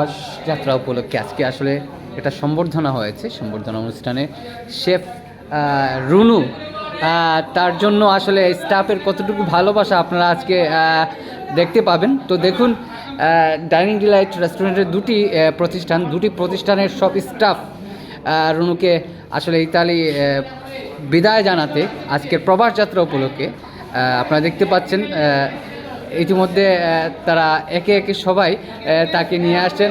বাস যাত্রা উপলক্ষে আজকে আসলে এটা সম্বর্ধনা হয়েছে, সম্বর্ধনা অনুষ্ঠানে শেফ রুনু তার জন্য আসলে স্টাফের কতটুকু ভালোবাসা আপনারা আজকে দেখতে পাবেন। তো দেখুন ডাইনিং ডিলাইট রেস্টুরেন্টের দুটি প্রতিষ্ঠান, দুটি প্রতিষ্ঠানের সব স্টাফ রুনুকে আসলে ইতালি বিদায় জানাতে আজকের প্রবাস যাত্রা উপলক্ষে আপনারা দেখতে পাচ্ছেন ইতিমধ্যে তারা একে একে সবাই তাকে নিয়ে আসছেন।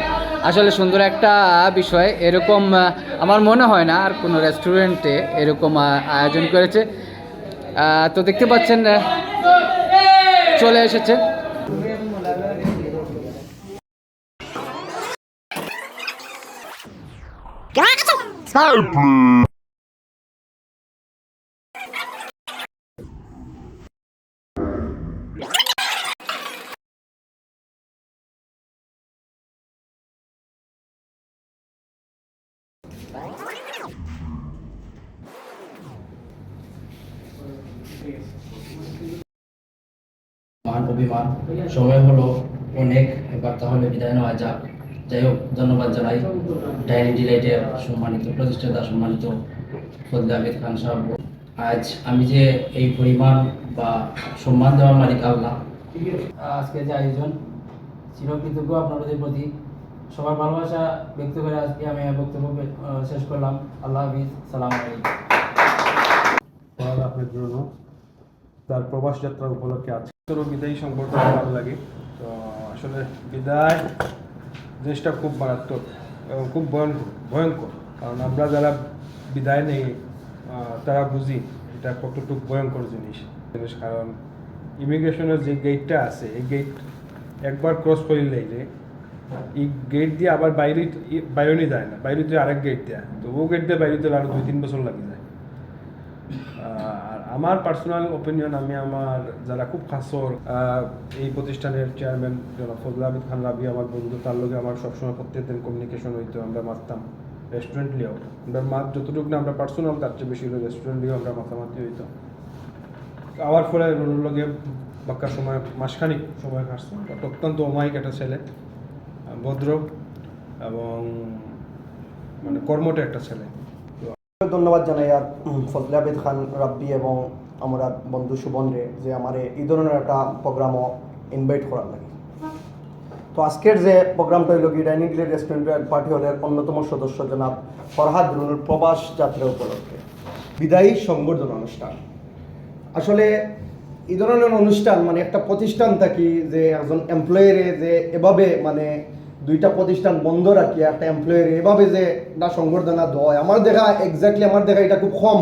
আসলে সুন্দর একটা বিষয়। এরকম আমার মনে হয় না আর কোনো রেস্টুরেন্টে এরকম আয়োজন করেছে। তো দেখতে পাচ্ছেন চলে এসেছে। মান অভিমান। সময় হলো অনেক। এবার তাহলে বিদায় নেওয়া যাক। যাই হোক, ধন্যবাদ জানাই। ডায়েরি ডিলাইটের সম্মানিত প্রতিষ্ঠাতা, সম্মানিত ফজলে আবেদ খান সাহেব। আজ আমি যে এই পরিমাণ বা সম্মান দেওয়ার মালিক আল্লাহ আজকে যে আয়োজন, চিরকৃতজ্ঞ আপনাদের প্রতি সবার ভালোবাসা ব্যক্ত করে আজকে আমি বক্তব্য শেষ করলাম। আল্লাহ হাফিজ, সালাম আপনার জন্য। তার প্রবাস যাত্রা উপলক্ষে আছে তোরও বিদায়ী সংবর্ধনা ভালো লাগে। তো আসলে বিদায় জিনিসটা খুব মারাত্মক এবং খুব ভয়ঙ্কর। কারণ আমরা যারা বিদায় নেই তারা বুঝি এটা কতটুকু ভয়ঙ্কর জিনিস। জিনিস কারণ ইমিগ্রেশনের যে গেটটা আছে, এই গেট একবার ক্রস করলেই যে এই গেট দিয়ে আবার বাইরে বাইরে যায় না। বাইরে দিয়ে আরেক গেট দেয়। তো ও গেট দিয়ে বাইরে আরও দুই, তিন বছর লাগে যায়। আর আমার পার্সোনাল ওপিনিয়ন আমি আমার যারা খুব খাসর এই প্রতিষ্ঠানের চেয়ারম্যান জনাব ফজল আবিদ খান রাবি, আমার বন্ধু, তার লগে আমার সবসময় প্রত্যেকদিন কমিউনিকেশন হইতো, আমরা মারতাম। রেস্টুরেন্ট লিয়েও আমরা মাছ যতটুকু না, আমরা পার্সোনাল তার চেয়ে বেশি রেস্টুরেন্ট লিয়েও আমরা মাতামাতি হইতো। আবার ফলে রুনুর বাক্কা সময়, মাসখানিক সময় কাটছে অত্যন্ত অমায়িক একটা ছেলে। ভদ্র এবং মানে কর্মটা একটা ছেলে। ধন্যবাদ জানাই আর ফজলে আবেদ খান রাব্বি এবং আমরা বন্ধু সুবন রে যে আমার এই ধরনের একটা প্রোগ্রামও ইনভাইট করার লাগে। তো আজকের যে প্রোগ্রামটা হইল কি, ডাইনিং গ্লেড রেস্টুরেন্ট পার্টি হলের অন্যতম সদস্য জনাব ফরহাদ রুনুর প্রবাস যাত্রা উপলক্ষে। বিদায়ী সংবর্ধনা অনুষ্ঠান। আসলে এই ধরনের অনুষ্ঠান মানে একটা প্রতিষ্ঠান থাকি যে একজন এমপ্লয়ারে যে এভাবে মানে দুইটা প্রতিষ্ঠান বন্ধ রাখি, একটা এমপ্লয়ারে এভাবে যে একটা সংবর্ধনা দেয়, আমার দেখা এক্স্যাক্টলি আমার দেখা এটা খুব কম।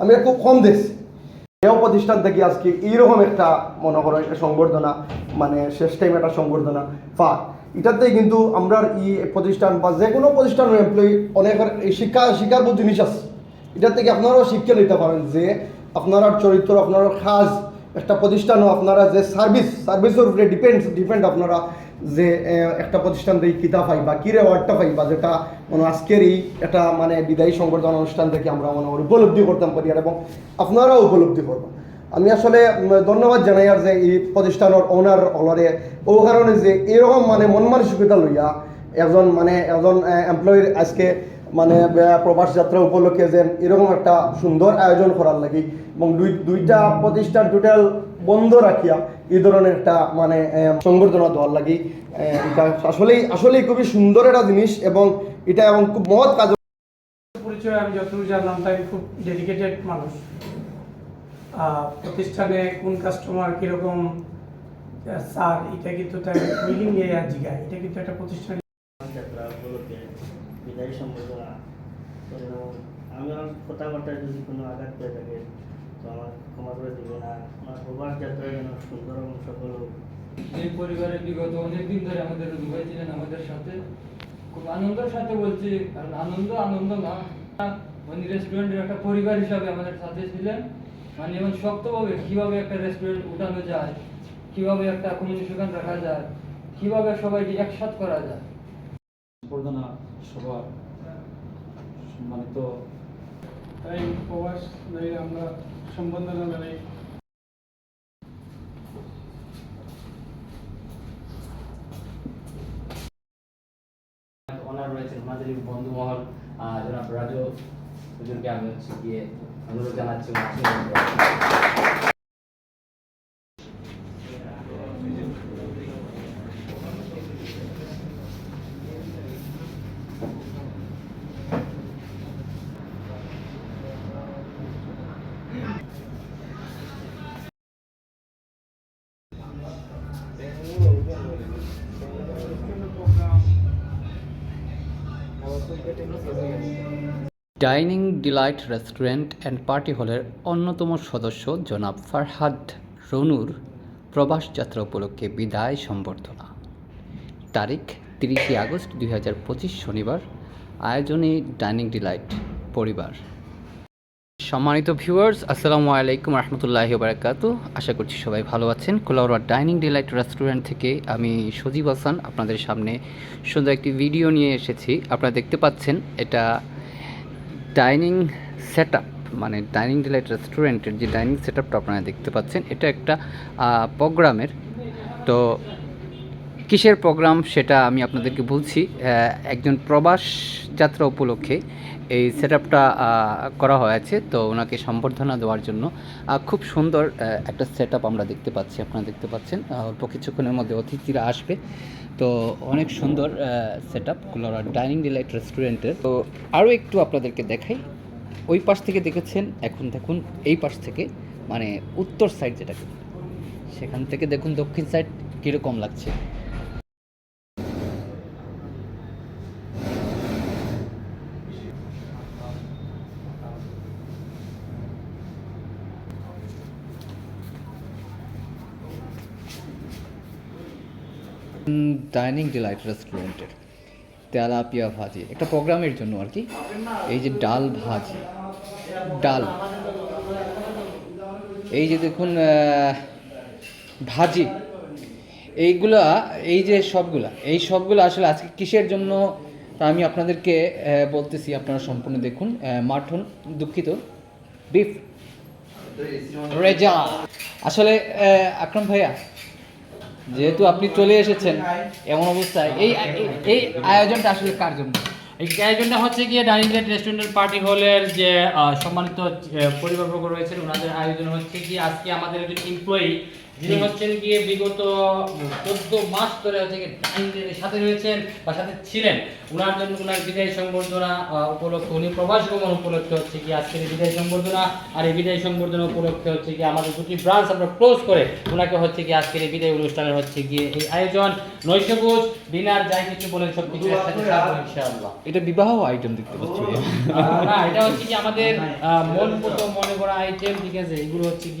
আমি এটা খুব কম দেখছি। এও প্রতিষ্ঠান থেকে আজকে এইরকম একটা, মনে করো, একটা সংবর্ধনা মানে শেষ টাইম একটা সংবর্ধনা পা এটাতে কিন্তু আমরা ই প্রতিষ্ঠান বা যে কোনো প্রতিষ্ঠানের এমপ্লয়ি অনেক শিক্ষা, শিক্ষার বহু জিনিস আছে। এটা থেকে আপনারাও শিক্ষা নিতে পারেন যে আপনার চরিত্র, আপনার কাজ, একটা প্রতিষ্ঠানও আপনারা যে সার্ভিস সার্ভিসের উপরে ডিপেন্ড ডিপেন্ড আপনারা যে একটা প্রতিষ্ঠান থেকে কিতাব পাই বা কিরে অ্যাওয়ার্ডটা পাই বা যেটা মানে আজকের এই একটা মানে বিদায়ী সংবর্ধনা অনুষ্ঠান থেকে আমরা মনে উপলব্ধি করতাম পারি এবং আপনারাও উপলব্ধি করবেন। আমি আসলে ধন্যবাদ জানাই, আর যে এই প্রতিষ্ঠানের ওনার অলরে ও কারণে যে এরকম মানে মন মানসিকতা লইয়া একজন মানে একজন এমপ্লয়ির আজকে মানে প্রবাস যাত্রা উপলক্ষে যে এরকম একটা সুন্দর আয়োজন করার লাগি, এবং দুই, দুইটা প্রতিষ্ঠান টোটাল বন্ধ রাখিয়া এই ধরনের একটা মানে সংবর্ধনা দেওয়ার লাগি আহ, এটা আসলেই আসলেই খুবই সুন্দর একটা জিনিস এবং এটা এবং খুব মহৎ কাজ। পরিচয় আমি যতটুকু জানলাম তাই খুব ডেডিকেটেড মানুষ। আহ, প্রতিষ্ঠানে কোন কাস্টমার কীরকম স্যার এটা কিন্তু তার মিলিং নিয়ে আর জিগায়। এটা কিন্তু একটা প্রতিষ্ঠান। বিদায়ী সম্বোধনা আমি আমার কথাবার্তায় যদি কোনো আঘাত পেয়ে থাকে আমার সুন্দর এবং সফল হোক এই পরিবারে বিগত অনেকদিন ধরে আমাদের দুবাই ছিলেন আমাদের সাথে খুব আনন্দের সাথে বলছি কারণ আনন্দ আনন্দ না উনি রেস্টুরেন্টের একটা পরিবার হিসাবে আমাদের সাথে ছিলেন মানে এমন শক্তভাবে কীভাবে একটা রেস্টুরেন্ট উঠানো যায় কীভাবে একটা কমিউনিকেশন রাখা যায় কীভাবে সবাইকে একসাথ করা যায় সম্বর্ধনা সবার সম্মানিত তাই প্রবাস আমরা সম্বর্ধনা জানাই। রয়েছেন মাঝারি বন্ধু মহল জনাব রাজু হুজুরকে আমি হচ্ছে গিয়ে অনুরোধ জানাচ্ছি। Dining delight restaurant and party হলের অন্যতম সদস্য জনাব ফারহাদ রনুর প্রবাস যাত্রা উপলক্ষে বিদায় সম্বর্ধনা। তারিখ তিরিশে আগস্ট দুই হাজার পঁচিশ শনিবার, আয়োজনে ডাইনিং ডিলাইট পরিবার। সম্মানিত ভিউয়ার্স আসসালামু আলাইকুম রহমতুল্লাহি বারাকাতু আশা করছি সবাই ভালো আছেন। কোলাউরা ডাইনিং ডিলাইট রেস্টুরেন্ট থেকে আমি সজীব হাসান আপনাদের সামনে সুন্দর একটি ভিডিও নিয়ে এসেছি। আপনারা দেখতে পাচ্ছেন এটা ডাইনিং সেট মানে ডাইনিং ডিলাইট রেস্টুরেন্টের যে ডাইনিং সেট আপনারা দেখতে পাচ্ছেন, এটা একটা প্রোগ্রামের। তো কিসের প্রোগ্রাম সেটা আমি আপনাদেরকে বলছি। একজন প্রবাস যাত্রা উপলক্ষে এই সেট আপটা করা হয়েছে। তো ওনাকে সম্বর্ধনা দেওয়ার জন্য খুব সুন্দর একটা সেট আমরা দেখতে পাচ্ছি, আপনারা দেখতে পাচ্ছেন। অল্প কিছুক্ষণের মধ্যে অতিথিরা আসবে। তো অনেক সুন্দর সেট আপ ডাইনিং ডিলাইট রেস্টুরেন্টের। তো আরও একটু আপনাদেরকে দেখাই। ওই পাশ থেকে দেখেছেন, এখন দেখুন, এই পাশ থেকে মানে উত্তর সাইড যেটাকে। সেখান থেকে দেখুন দক্ষিণ সাইড কীরকম লাগছে। ডাইনিং ডিলাইট রেস্টুরেন্টের তেলাপিয়া ভাজি। একটা প্রোগ্রামের জন্য আর কি। এই যে ডাল ভাজি। ডাল। এই যে দেখুন ভাজি। এইগুলা, এই যে সবগুলা, এই সবগুলো আসলে আজকে কিসের জন্য তা আমি আপনাদেরকে বলতেছি, আপনারা সম্পূর্ণ দেখুন। মাটন দুঃখিত। বিফ। রেজা। আসলে আকরাম ভাইয়া যেহেতু আপনি চলে এসেছেন, এমন অবস্থায় এই এই- আয়োজনটা আসলে কার জন্য? এই আয়োজনটা হচ্ছে গিয়ে ডাইনিং প্লেট রেস্টুরেন্টের পার্টি হলের যে সম্মানিত পরিবারবর্গ রয়েছেন ওনাদের আয়োজন হচ্ছে কি আজকে আমাদের একজন এমপ্লয়ি যিনি হচ্ছেন গিয়ে বিগত চোদ্দ মাস ধরে হচ্ছে সাথে রয়েছেন বা সাথে ছিলেন। ওনার জন্য ওনার বিদায় সংবর্ধনা উপলক্ষে উনি প্রবাস গমন উপলক্ষে হচ্ছে কি আজকের এই বিদায় সংবর্ধনা। আর এই বিদায় সংবর্ধনা উপলক্ষে হচ্ছে কি আমাদের দুটি ব্রাঞ্চ আমরা ক্লোজ করে ওনাকে হচ্ছে কি আজকের এই বিদায় অনুষ্ঠানের হচ্ছে গিয়ে এই আয়োজন। নৈশভোজ ডিনার যাই কিছু বলেন সব কিছু একসাথে ইনশাআল্লাহ। এটা বিবাহ আইটেম দেখতে পাচ্ছি। না এটা হচ্ছে কি আমাদের মন মতো মনে করা আইটেম ঠিক আছে? এগুলো হচ্ছে কি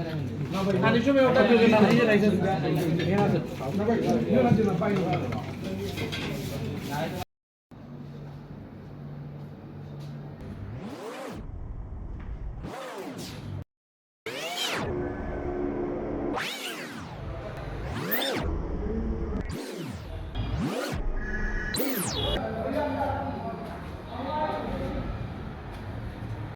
啊，你准备要？对对对，来一个，来一个，来一个，来一个，来一个。